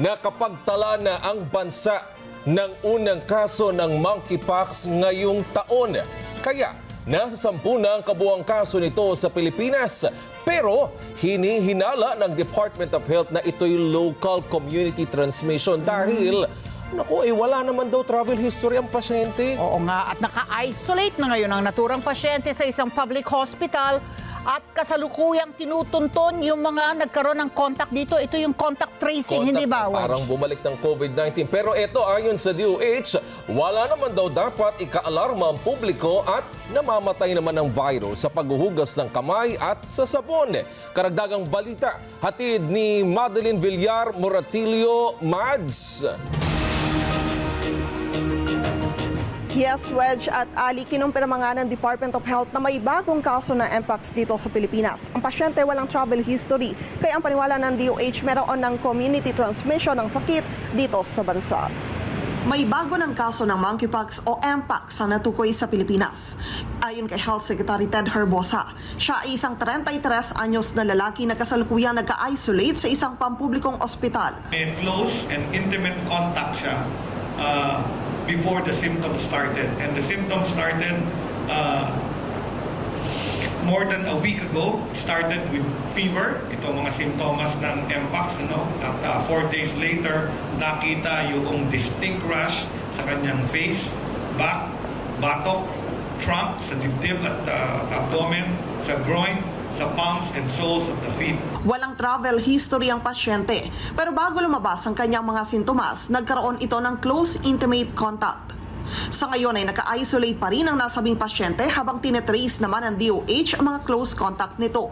nakapagtala na ang bansa ng unang kaso ng monkeypox ngayong taon. Kaya nasa sampu na ang kabuang kaso nito sa Pilipinas. Pero hinihinala ng Department of Health na ito'y local community transmission dahil Naku, eh wala naman daw travel history ang pasyente. Oo nga, at naka-isolate na ngayon ang naturang pasyente sa isang public hospital at kasalukuyang tinutunton yung mga nagkaroon ng contact dito. Ito yung contact tracing, hindi ba? Parang bumalik ng COVID-19. Pero ito, ayon sa DOH, wala naman daw dapat ikaalarma ang publiko at namamatay naman ng virus sa paghuhugas ng kamay at sa sabon. Karagdagang balita, hatid ni Madeline Villar Moratilio Mads. Yes, Wedge at Ali, kinumpirma nga ng Department of Health na may bagong kaso ng Mpox dito sa Pilipinas. Ang pasyente walang travel history, kaya ang paniwala ng DOH meron ng community transmission ng sakit dito sa bansa. May bago ng kaso ng monkeypox o Mpox sa natukoy sa Pilipinas. Ayon kay Health Secretary Ted Herbosa, siya ay isang 33 anyos na lalaki na kasalukuyang nagka-isolate sa isang pampublikong ospital. May close and intimate contact siya uh, before the symptoms started. And the symptoms started uh, more than a week ago. Started with fever. Ito mga simptomas ng Mpox. Ano? At uh, four days later, nakita yung distinct rash sa kanyang face, back, batok, trunk, sa dibdib at uh, abdomen, sa groin, sa palms and soles of the feet. Walang travel history ang pasyente. Pero bago lumabas ang kanyang mga sintomas, nagkaroon ito ng close intimate contact. Sa ngayon ay naka-isolate pa rin ang nasabing pasyente habang tinetrace naman ng DOH ang mga close contact nito.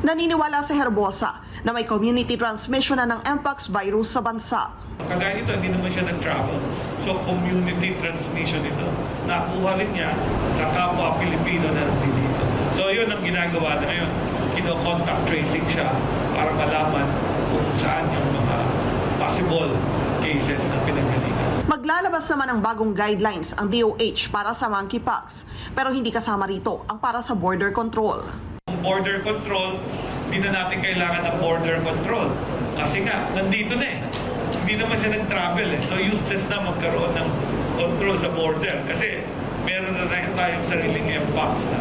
Naniniwala si Herbosa na may community transmission na ng Mpox virus sa bansa. Kagaya nito, hindi naman siya nag-travel. So, community transmission ito. Nakuha rin niya sa kapwa Pilipino na. So, yun ang ginagawa na ngayon. Kino-contact tracing siya para malaman kung saan yung mga possible cases na pinagalingan. Maglalabas naman ng bagong guidelines ang DOH para sa monkeypox. Pero hindi kasama rito ang para sa border control. Border control, hindi na natin kailangan ng border control. Kasi nga, nandito na eh. Hindi naman siya nag-travel eh. So, useless na magkaroon ng control sa border. Kasi meron na tayo tayong sariling MPOX na.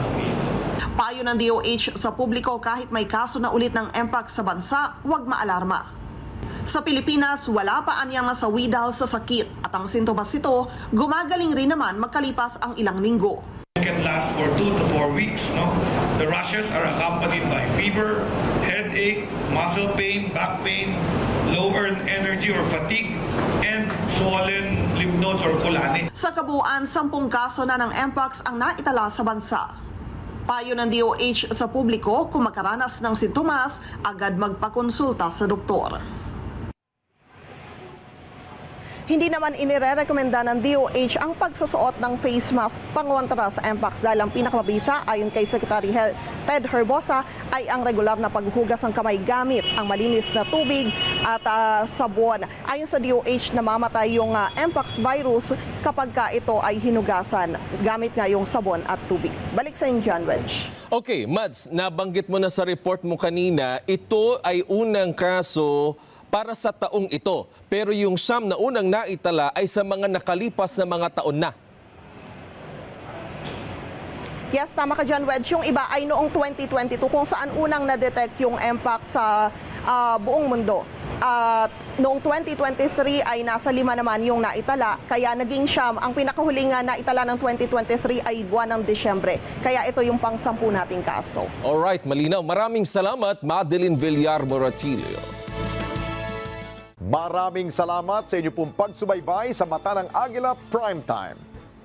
Payo ng DOH sa publiko kahit may kaso na ulit ng MPOX sa bansa, huwag maalarma. Sa Pilipinas, wala pa anyang nasawi dahil sa sakit at ang sintomas nito, gumagaling rin naman magkalipas ang ilang linggo. It can last for two to four weeks. No? The rashes are accompanied by fever, headache, muscle pain, back pain, lower energy or fatigue, and swollen lymph nodes or kulani. Sa kabuuan, sampung kaso na ng MPOX ang naitala sa bansa. Payo ng DOH sa publiko kung makaranas ng sintomas, agad magpakonsulta sa doktor. Hindi naman inirerekomenda ng DOH ang pagsusuot ng face mask pangwantara sa MPOX dahil ang pinakamabisa ayon kay Secretary Hel- Ted Herbosa ay ang regular na paghugas ng kamay gamit ang malinis na tubig at ah, sabon. Ayon sa DOH, namamatay yung ah, MPOX virus kapag ka ito ay hinugasan gamit nga yung sabon at tubig. Balik sa inyo, John Wedge. Okay, Mads, nabanggit mo na sa report mo kanina, ito ay unang kaso para sa taong ito. Pero yung siyam na unang naitala ay sa mga nakalipas na mga taon na. Yes, tama ka John Wedge. Yung iba ay noong 2022 kung saan unang na-detect yung MPOX sa ah, buong mundo. At noong 2023 ay nasa lima naman yung naitala. Kaya naging siyam. Ang pinakahuling nga naitala ng 2023 ay buwan ng Disyembre. Kaya ito yung pang-sampu nating kaso. Alright, malinaw. Maraming salamat, Madeline Villar Moratilio. Maraming salamat sa inyo pong pagsubaybay sa Mata ng Agila Primetime.